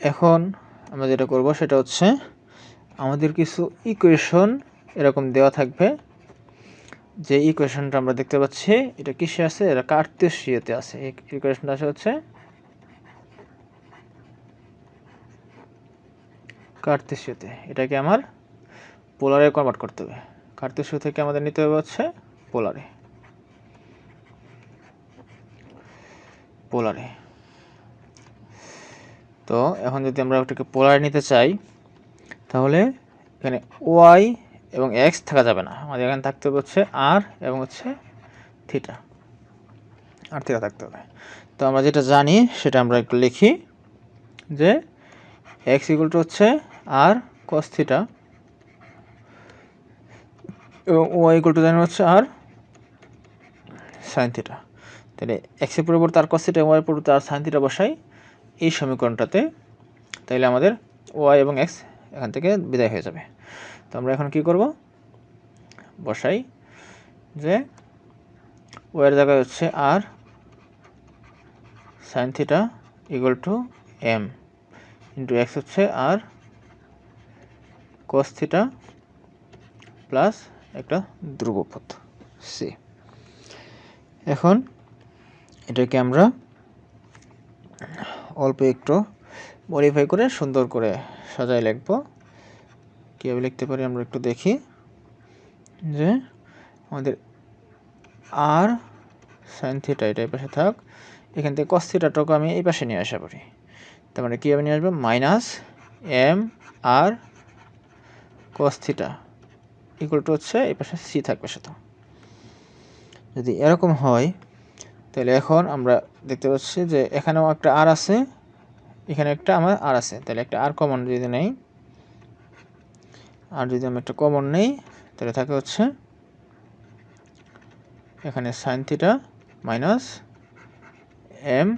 এখন আমরা যেটা করব সেটা হচ্ছে আমাদের কিছু ইকুয়েশন এরকম দেওয়া থাকবে। যে ইকুয়েশনটা আমরা দেখতে পাচ্ছি, এটা কিসে আছে? এটা কার্তেশীয়তে আছে। ইকুয়েশনটা আছে হচ্ছে কার্তেশীয়তে এটাকে আমার পোলারে কনভার্ট করতে হবে। কার্তেশীয় থেকে আমাদের নিতে হবে হচ্ছে পোলারে পোলারে তো এখন যদি আমরা ওটাকে পোলারে নিতে চাই, তাহলে এখানে ওয়াই এবং এক্স থাকা যাবে না। আমাদের এখানে থাকতে হবে হচ্ছে আর এবং হচ্ছে থিটা আর থিটা থাকতে হবে। তো আমরা যেটা জানি, সেটা আমরা একটু লিখি যে এক্স ইকুয়াল টু হচ্ছে আর কস থিটা এবং ওয়াই ইকুয়াল টু জানি হচ্ছে আর সাইন থিটা তাহলে এক্সের পরিবর্তে আর কস থিটা ওয়াই পরিবর্তে আর সাইন থিটা বসাই এই সমীকরণটাতে তাইলে আমাদের ওয়াই এবং এক্স এখান থেকে বিদায় হয়ে যাবে। তো আমরা এখন কি করব? বসাই যে ওয়ের জায়গায় হচ্ছে R sine theta equal to M into X হচ্ছে আর কস থিটা প্লাস একটা ধ্রুবপথ সি এখন এটাকে আমরা অল্প একটু মডিফাই করে সুন্দর করে সাজায় লিখব। কীভাবে লিখতে পারি আমরা একটু দেখি। যে আমাদের আর সাইন থিটা এটা এই পাশে থাক। এখান থেকে কস থিটাটাকে আমি এই পাশে নিয়ে আসা পারি। তার মানে কীভাবে নিয়ে আসব? Minus M R cos theta equal to হচ্ছে এই পাশে সি থাকবে সেটা যদি এরকম হয় তাহলে এখন আমরা দেখতে পাচ্ছি যে এখানেও একটা আর আছে, এখানে একটা আমার আর আছে। তাহলে একটা আর কমন যদি নেই আর যদি আমি একটা কমন নেই, তাহলে থাকে হচ্ছে এখানে sine theta minus M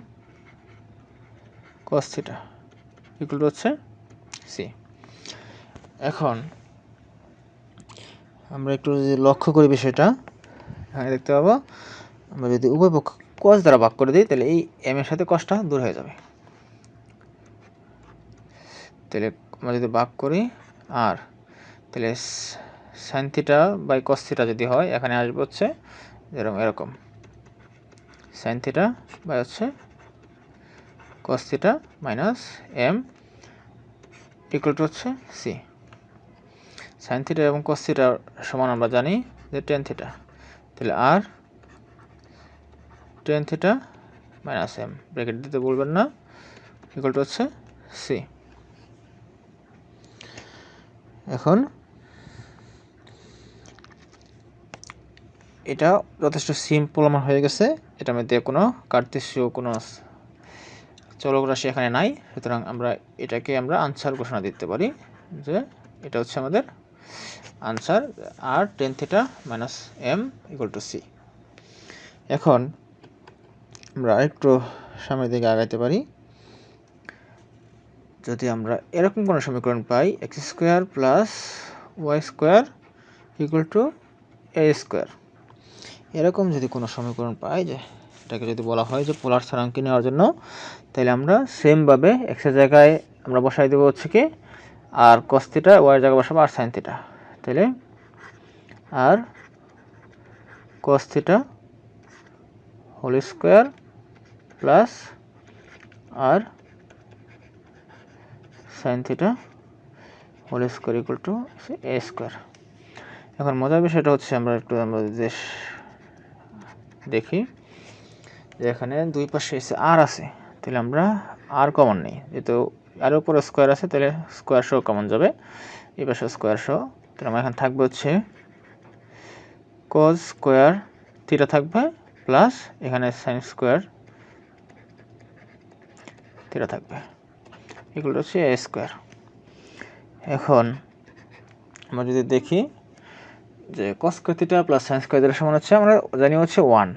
cos theta equal হচ্ছে সি এখন আমরা একটু যদি লক্ষ্য করি বিষয়টা, এখানে দেখতে পাবো, আমরা যদি উভয় পক্ষ কস দ্বারা ভাগ করে দিই, তাহলে এই এম এর সাথে কসটা দূর হয়ে যাবে। তাহলে আমরা যদি ভাগ করি আর তাহলে sine theta by cos theta যদি হয়, এখানে আসবে হচ্ছে এরকম। সাইন থিটা বাই হচ্ছে cos minus M equal to হচ্ছে সি সাইন থিটা এবং কস সমান আমরা জানি যে টেন থিটা তাহলে আর tan theta minus M bracket দিতে বলবেন না। ইকুয়াল টু হচ্ছে সি এখন এটা যথেষ্ট সিম্পল আমার হয়ে গেছে। এটা মধ্যে কোনো কার্তেশীয় কোনো চলক রাশি এখানে নাই। সুতরাং আমরা এটাকে আমরা আনসার ঘোষণা দিতে পারি যে এটা হচ্ছে আমাদের answer. R tan theta minus M equal to C এখন আমরা আরেকটু সামনের দিকে আগাইতে পারি। যদি আমরা এরকম কোনো সমীকরণ পাই X square plus Y square equal to A square এরকম যদি কোনো সমীকরণ পাই, যে এটাকে যদি বলা হয় যে পোলার স্থানাঙ্কে নেওয়ার জন্য তাহলে আমরা সেমভাবে এক্সের জায়গায় আমরা বসাই দেবো হচ্ছে কি, আর কস্তিটা ওয়াইয়ের জায়গায় বসাবো, আর সাইন থিটা তাহলে R cos theta whole square plus R sine theta whole square equal to A square এখন মজার বিষয়টা হচ্ছে আমরা একটু আমরা দেশ দেখি যে এখানে দুই পাশে এসে আর আছে, তাহলে আমরা আর কমন নেই। যেহেতু আর উপরে স্কোয়ার আছে, তাহলে স্কোয়ার শো কমন যাবে। এই পাশে স্কোয়ার শো তাহলে আমার এখানে থাকবে হচ্ছে কজ স্কোয়ার থিটা থাকবে প্লাস এখানে সাইন স্কোয়ার থিটা থাকবে। এগুলো হচ্ছে এ স্কোয়ার এখন আমরা যদি দেখি যে cos theta plus sine square সমান হচ্ছে, আমরা জানি হচ্ছে ওয়ান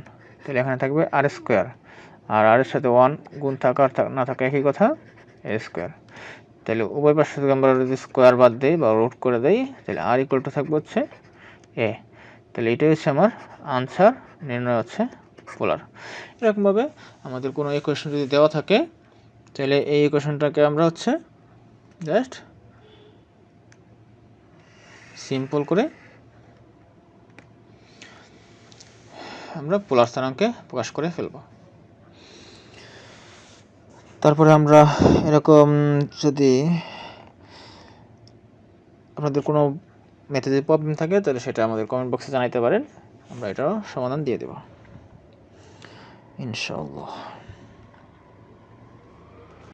তাহলে এখানে থাকবে আর স্কোয়ার আর আর এর সাথে ওয়ান গুণ থাকা না থাকা একই কথা এ স্কোয়ার তাহলে উভয় পাশে থেকে আমরা যদি স্কোয়ার বাদ দিই বা রুট করে দিই, তাহলে আর ইকুয়াল টু থাকবে হচ্ছে এ তাহলে এটাই হচ্ছে আমার আনসার নির্ণয় হচ্ছে পোলার এরকমভাবে আমাদের কোনো ইকুয়েশন যদি দেওয়া থাকে তাহলে এই ইকুয়েশনটাকে আমরা হচ্ছে জাস্ট সিম্পল করে আমরা পোলার স্থানাঙ্কে প্রকাশ করে ফেলব। তারপরে আমরা এরকম যদি আপনাদের কোনো মেথডে প্রবলেম থাকে, তাহলে সেটা আমাদের কমেন্ট বক্সে জানাইতে পারেন। আমরা এটারও সমাধান দিয়ে দেব। ইনশাআল্লাহ।